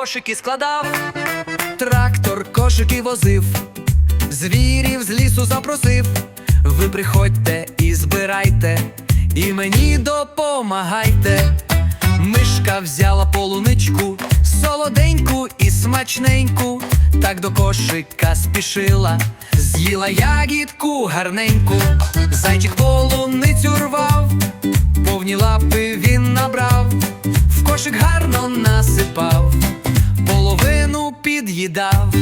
кошики складав, трактор кошики возив, звірів з лісу запросив. Ви приходьте і збирайте, і мені допомагайте. Мишка взяла полуничку, солоденьку і смачненьку, так до кошика спішила, з'їла ягідку гарненьку, зайчик полуницю рвав, повні лапи він набрав, в кошик гарно насипав, під'їдав.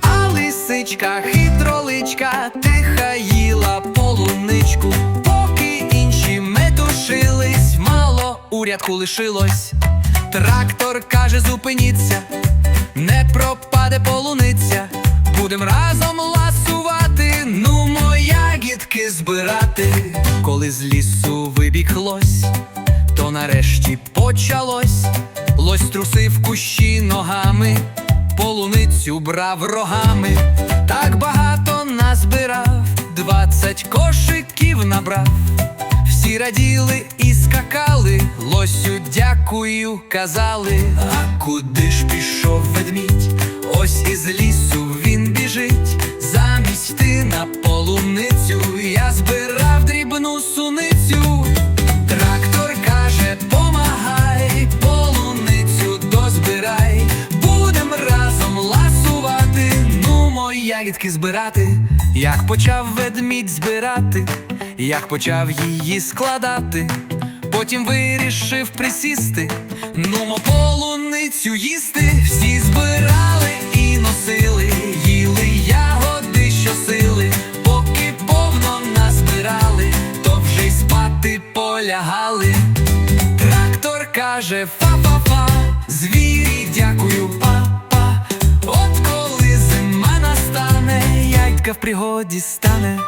А лисичка, хитроличка, тиха їла полуничку, поки інші метушились, мало у рядку лишилось. Трактор каже, зупиніться, не пропаде полуниця, будем разом ласувати, ну моя гідки збирати. Коли з лісу вибіг лось, то нарешті почалось. Лось трусив кущі ногами, полуницю брав рогами, так багато назбирав, двадцять кошиків набрав. Всі раділи і скакали, лосю дякую казали. А куди ж пішов ведмідь? Ось із лісу він біжить. Замість йти на полуницю я збирав ягідки збирати, як почав ведмідь збирати, як почав її складати, потім вирішив присісти, нумо полуницю їсти, всі збирали і носили, їли ягоди щосили, поки повно назбирали, то вже й спати полягали. Трактор каже фа-фа-фа, звірі дякую, в пригоді стане.